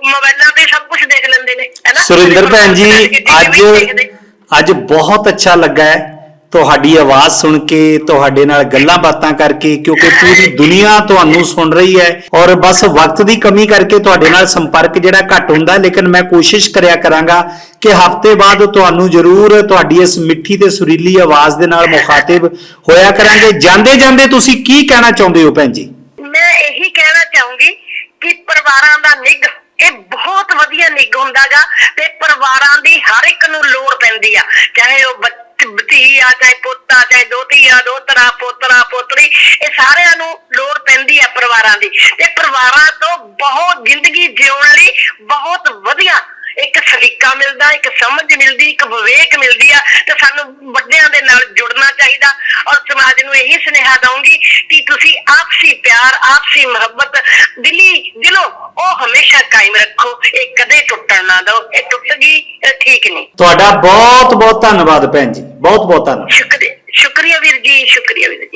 ਮੋਬਾਈਲਾਂ ਤੇ ਸਭ ਕੁਝ ਦੇਖ ਲੈਂਦੇ ਨੇ ਹੈਨਾ ਸੁਰਿੰਦਰ ਭੈਣ ਜੀ ਅੱਜ ਵੀ। ਅੱਜ ਬਹੁਤ ਅੱਛਾ ਲੱਗਾ ਹੈ ਤੁਹਾਡੀ ਆਵਾਜ਼ ਸੁਣ ਕੇ ਤੁਹਾਡੇ ਨਾਲ ਗੱਲਾਂ ਬਾਤਾਂ ਕਰਕੇ ਕਿਉਂਕਿ ਪੂਰੀ ਦੁਨੀਆ ਤੁਹਾਨੂੰ ਸੁਣ ਰਹੀ ਹੈ ਔਰ ਬਸ ਵਕਤ ਦੀ ਕਮੀ ਕਰਕੇ ਤੁਹਾਡੇ ਨਾਲ ਸੰਪਰਕ ਜਿਹੜਾ ਘੱਟ ਹੁੰਦਾ ਲੇਕਿਨ ਮੈਂ ਕੋਸ਼ਿਸ਼ ਕਰਿਆ ਕਰਾਂਗਾ ਕਿ ਹਫ਼ਤੇ ਬਾਅਦ ਤੁਹਾਨੂੰ ਜ਼ਰੂਰ ਤੁਹਾਡੀ ਇਸ ਮਿੱਠੀ ਤੇ ਸੁਰੀਲੀ ਆਵਾਜ਼ ਦੇ ਨਾਲ ਮੁਖਾਤਿਬ ਹੋਇਆ ਕਰਾਂਗੇ। ਜਾਂਦੇ ਜਾਂਦੇ ਤੁਸੀਂ ਕੀ ਕਹਿਣਾ ਚਾਹੁੰਦੇ ਹੋ ਭੈਣ ਜੀ? ਮੈਂ ਇਹੀ ਕਹਿਣਾ ਚਾਹੂੰਗੀ ਕਿ ਪਰਿਵਾਰਾਂ ਦਾ ਨਿੱਘ, ਇਹ ਬਹੁਤ ਵਧੀਆ ਨਿੱਘ ਹੁੰਦਾਗਾ ਤੇ ਪਰਿਵਾਰਾਂ ਦੀ ਹਰ ਇੱਕ ਨੂੰ ਲੋੜ ਪੈਂਦੀ ਆ। ਚਾਹੇ ਉਹ ਧੀ ਆ, ਚਾਹੇ ਪੁੱਤ ਆ, ਚਾਹੇ ਦੋਤੀ ਆ, ਦੋਤਰਾ, ਪੋਤਰਾ, ਪੋਤਰੀ, ਇਹ ਸਾਰਿਆਂ ਨੂੰ ਲੋੜ ਪੈਂਦੀ ਆ ਪਰਿਵਾਰਾਂ ਦੀ। ਤੇ ਪਰਿਵਾਰਾਂ ਤੋਂ ਬਹੁਤ ਜ਼ਿੰਦਗੀ ਜਿਉਣ ਲਈ ਬਹੁਤ ਵਧੀਆ ਇੱਕ ਸਲੀਕਾ ਮਿਲਦਾ ਇੱਕ ਸਮਝ ਮਿਲਦੀ ਇੱਕ ਵਿਵੇਕ ਮਿਲਦੀ ਆ ਤੇ ਸਾਨੂੰ ਵੱਡਿਆਂ ਦੇ ਨਾਲ ਜੁੜਨਾ ਚਾਹੀਦਾ। ਔਰ ਸਮਾਜ ਨੂੰ ਇਹੀ ਸੁਨੇਹਾ ਦਊਂਗੀ ਕਿ ਤੁਸੀਂ ਆਪਸੀ ਪਿਆਰ ਆਪਸੀ ਮੁਹੱਬਤ ਦਿਲੀ ਦਿਲੋਂ ਉਹ ਹਮੇਸ਼ਾ ਕਾਇਮ ਰੱਖੋ। ਇਹ ਕਦੇ ਟੁੱਟਣ ਨਾ ਦਿਓ। ਇਹ ਟੁੱਟ ਗਈ ਠੀਕ ਨਹੀਂ। ਤੁਹਾਡਾ ਬਹੁਤ ਬਹੁਤ ਧੰਨਵਾਦ ਭੈਣ ਜੀ। ਬਹੁਤ ਬਹੁਤ ਧੰਨਵਾਦ। ਸ਼ੁਕਰੀਆ ਸ਼ੁਕਰੀਆ ਵੀਰ ਜੀ ਸ਼ੁਕਰੀਆ ਵੀਰ ਜੀ।